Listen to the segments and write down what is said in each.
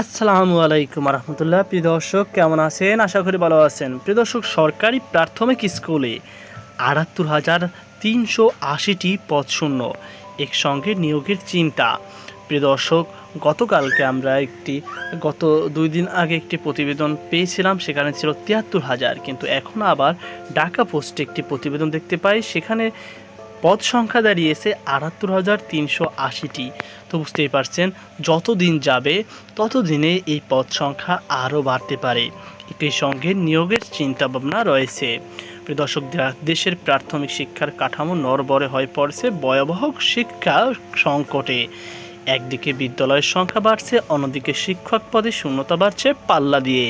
আসসালামু আলাইকুম রহমতুল্লাহ প্রিয় দর্শক, কেমন আছেন? আশা করি ভালো আছেন। প্রিয় দর্শক, সরকারি প্রাথমিক স্কুলে আটাত্তর হাজার তিনশো আশিটি পদ শূন্য একসঙ্গে নিয়োগের চিন্তা। প্রিয় দর্শক, গতকালকে আমরা একটি, গত দুই দিন আগে একটি প্রতিবেদন পেয়েছিলাম, সেখানে ছিল তিয়াত্তর হাজার, কিন্তু এখন আবার ঢাকা পোস্টে একটি প্রতিবেদন দেখতে পাই, সেখানে পদ সংখ্যা দাঁড়িয়েছে আটাত্তর হাজার তিনশো আশিটি। তো বুঝতেই পারছেন যত দিন যাবে তত দিনে এই পদ সংখ্যা আরও বাড়তে পারে। একই সঙ্গে নিয়োগের চিন্তাভাবনা রয়েছে। দর্শক দেশের প্রাথমিক শিক্ষার কাঠামো নরবরে হয়ে পড়ছে ভয়াবহ শিক্ষা সংকটে। একদিকে বিদ্যালয়ের সংখ্যা বাড়ছে, অন্যদিকে শিক্ষক পদে শূন্যতা বাড়ছে পাল্লা দিয়ে।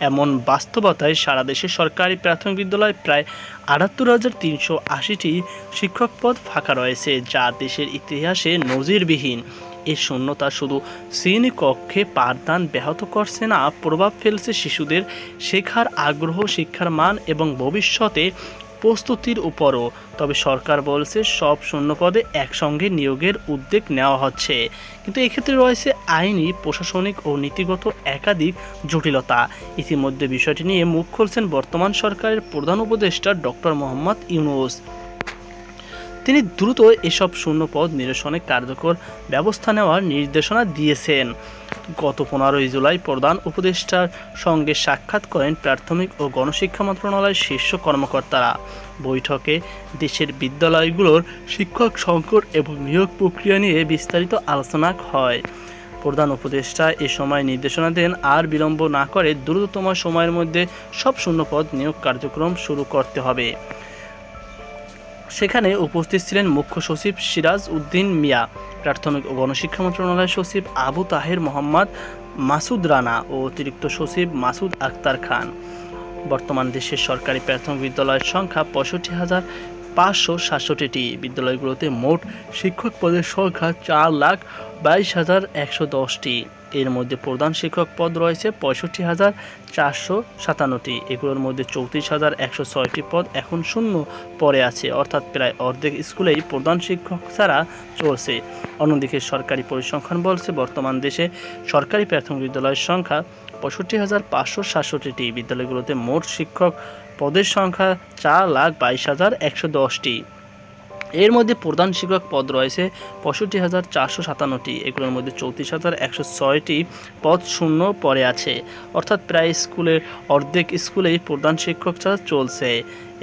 এমন বাস্তবতায় সারা দেশে সরকারি প্রাথমিক বিদ্যালয় প্রায় আটাত্তর হাজার তিনশো আশিটি শিক্ষক পদ ফাঁকা রয়েছে, যা দেশের ইতিহাসে নজিরবিহীন। এ শূন্যতা শুধু শ্রেণি কক্ষে পাঠদান ব্যাহত করছে না, প্রভাব ফেলছে শিশুদের শেখার আগ্রহ, শিক্ষার মান এবং ভবিষ্যতে প্রস্তুতির উপরও। তবে সরকার বলছে সব শূন্যপদে একসঙ্গে নিয়োগের উদ্যোগ নেওয়া হচ্ছে। কিন্তু এক্ষেত্রে রয়েছে আইনি, প্রশাসনিক ও নীতিগত একাধিক জটিলতা। ইতিমধ্যে বিষয়টি নিয়ে মুখ খুলছেন বর্তমান সরকারের প্রধান উপদেষ্টা ডক্টর মোহাম্মদ ইউনুস। তিনি দ্রুত এসব শূন্য পদ নিরসনে কার্যকর ব্যবস্থা নেওয়ার নির্দেশনা দিয়েছেন। গত পনেরোই জুলাই প্রধান উপদেষ্টার সঙ্গে সাক্ষাৎ করেন প্রাথমিক ও গণশিক্ষা মন্ত্রণালয়ের শীর্ষ কর্মকর্তারা। বৈঠকে দেশের বিদ্যালয়গুলোর শিক্ষক সংকট এবং নিয়োগ প্রক্রিয়া নিয়ে বিস্তারিত আলোচনা হয়। প্রধান উপদেষ্টা এ সময় নির্দেশনা দেন, আর বিলম্ব না করে দ্রুততম সময়ের মধ্যে সব শূন্যপদ নিয়োগ কার্যক্রম শুরু করতে হবে। সেখানে উপস্থিত ছিলেন মুখ্য সচিব সিরাজ উদ্দিন মিয়া, প্রাথমিক ও গণশিক্ষা মন্ত্রণালয়ের সচিব আবু তাহের মোহাম্মদ, মাসুদ রানা ও অতিরিক্ত সচিব মাসুদ আক্তার খান। বর্তমান দেশের সরকারি প্রাথমিক বিদ্যালয়ের সংখ্যা পঁয়ষট্টি হাজার পাঁচশো সাতষট্টিটি বিদ্যালয়গুলোতে মোট শিক্ষক পদের সংখ্যা চার লাখ বাইশ হাজার একশো দশটি। এর মধ্যে প্রধান শিক্ষক পদ রয়েছে পঁয়ষট্টি হাজার চারশো সাতান্নটি। এগুলোর মধ্যে চৌত্রিশ হাজার একশো ছয়টি পদ এখন শূন্য পড়ে আছে, অর্থাৎ প্রায় অর্ধেক স্কুলেই প্রধান শিক্ষক ছাড়া চলছে। অন্যদিকে সরকারি পরিসংখ্যান বলছে, বর্তমান দেশে সরকারি প্রাথমিক বিদ্যালয়ের সংখ্যা পঁয়ষট্টি হাজার পাঁচশো সাতষট্টিটি বিদ্যালয়গুলোতে মোট শিক্ষক পদের সংখ্যা চার লাখ বাইশ হাজার একশো দশটি এর মধ্যে প্রধান শিক্ষক পদ রয়েছে পঁয়ষট্টি হাজার চারশো সাতান্নটি এগুলোর মধ্যে চৌত্রিশ হাজার একশো ছয়টি পদ শূন্য পড়ে আছে। অর্থাৎ প্রায় স্কুলের অর্ধেক স্কুলেই প্রধান শিক্ষক ছাড়া চলছে।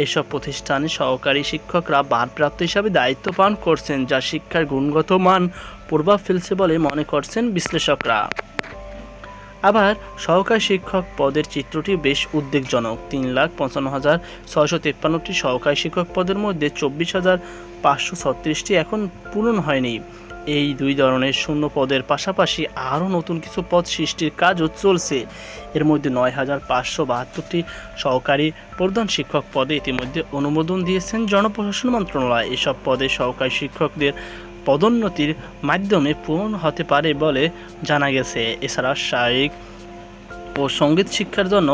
এসব প্রতিষ্ঠানে সহকারী শিক্ষকরা ভারপ্রাপ্ত হিসাবে দায়িত্ব পালন করছেন, যা শিক্ষার গুণগত মান প্রভাব ফেলছে বলে মনে করছেন বিশ্লেষকরা। আবার সহকারী শিক্ষক পদের চিত্রটি বেশ উদ্বেগজনক। তিন লাখ পঞ্চান্ন হাজার ছয়শো তেপ্পান্নটি সহকারী শিক্ষক পদের মধ্যে চব্বিশ হাজার পাঁচশো ছত্রিশটি এখন পূরণ হয়নি। এই দুই ধরনের শূন্য পদের পাশাপাশি আরও নতুন কিছু পদ সৃষ্টির কাজও চলছে। এর মধ্যে নয় হাজার পাঁচশো বাহাত্তরটি সহকারী প্রধান শিক্ষক পদে ইতিমধ্যে অনুমোদন দিয়েছেন জনপ্রশাসন মন্ত্রণালয়। এসব পদে সহকারী শিক্ষকদের পদোন্নতির মাধ্যমে পূরণ হতে পারে বলে জানা গেছে। এছাড়া শারীরিক ও সংগীত শিক্ষার জন্য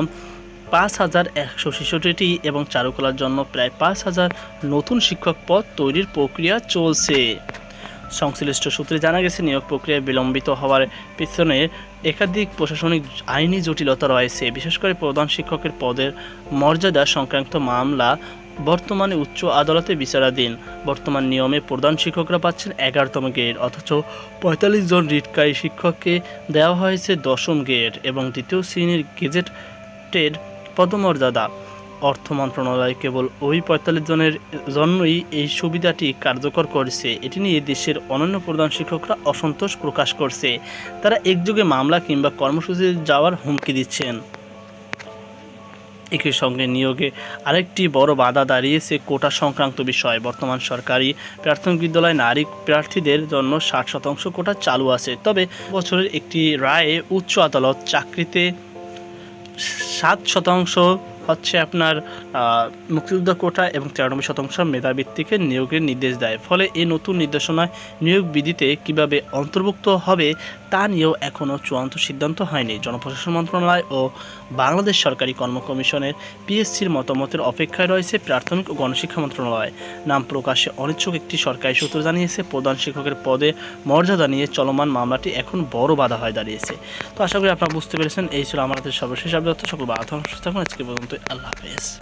পাঁচ হাজার একশো ছেষট্টিটি এবং চারুকলার জন্য প্রায় পাঁচ হাজার নতুন শিক্ষক পদ তৈরির প্রক্রিয়া চলছে। সংশ্লিষ্ট সূত্রে জানা গেছে, নিয়োগ প্রক্রিয়া বিলম্বিত হওয়ার পিছনে একাধিক প্রশাসনিক আইনি জটিলতা রয়েছে। বিশেষ করে প্রধান শিক্ষকের পদের মর্যাদা সংক্রান্ত মামলা বর্তমানে উচ্চ আদালতে বিচারাধীন। বর্তমান নিয়মে প্রধান শিক্ষকরা পাচ্ছেন এগারোতম গ্রেড অথচ পঁয়তাল্লিশ জন রিটকারী শিক্ষককে দেওয়া হয়েছে দশম গ্রেড এবং দ্বিতীয় শ্রেণির গেজেটের পদমর্যাদা। অর্থ মন্ত্রণালয় কেবল ওই পঁয়তাল্লিশ জনের জন্যই এই সুবিধাটি কার্যকর করেছে। এটি নিয়ে দেশের অনন্য প্রধান শিক্ষকরা অসন্তোষ প্রকাশ করছে। তারা একযোগে মামলা কিংবা কর্মসূচিতে যাওয়ার হুমকি দিচ্ছেন। একই সঙ্গে নিয়োগে আরেকটি বড় বাধা দাঁড়িয়েছে কোটা সংক্রান্ত বিষয়। বর্তমান সরকারি প্রাথমিক বিদ্যালয় নারী প্রার্থীদের জন্য ষাট শতাংশ কোটা চালু আছে। তবে বছরের একটি রায়ে উচ্চ আদালত চাকরিতে সাত শতাংশ হচ্ছে আপনার মুক্তিযোদ্ধা কোটা এবং তিরানব্বই শতাংশ মেধাবৃত্তিকে নিয়োগের নির্দেশ দেয়। ফলে এই নতুন নির্দেশনায় নিয়োগ বিধিতে কীভাবে অন্তর্ভুক্ত হবে তা নিয়েও এখনও চূড়ান্ত সিদ্ধান্ত হয়নি। জনপ্রশাসন মন্ত্রণালয় ও বাংলাদেশ সরকারি কর্ম কমিশনের পিএসসির মতামতের অপেক্ষায় রয়েছে প্রাথমিক ও গণশিক্ষা মন্ত্রণালয়। নাম প্রকাশে অনিচ্ছুক একটি সরকারি সূত্র জানিয়েছে, প্রধান শিক্ষকের পদে মর্যাদা নিয়ে চলমান মামলাটি এখন বড় বাধা হয়ে দাঁড়িয়েছে। তো আশা করি আপনারা বুঝতে পেরেছেন, এই ছিল আমাদের সর্বশেষ আপডেট। সকল বাধা থাকুন আজকে পর্যন্ত a lapis.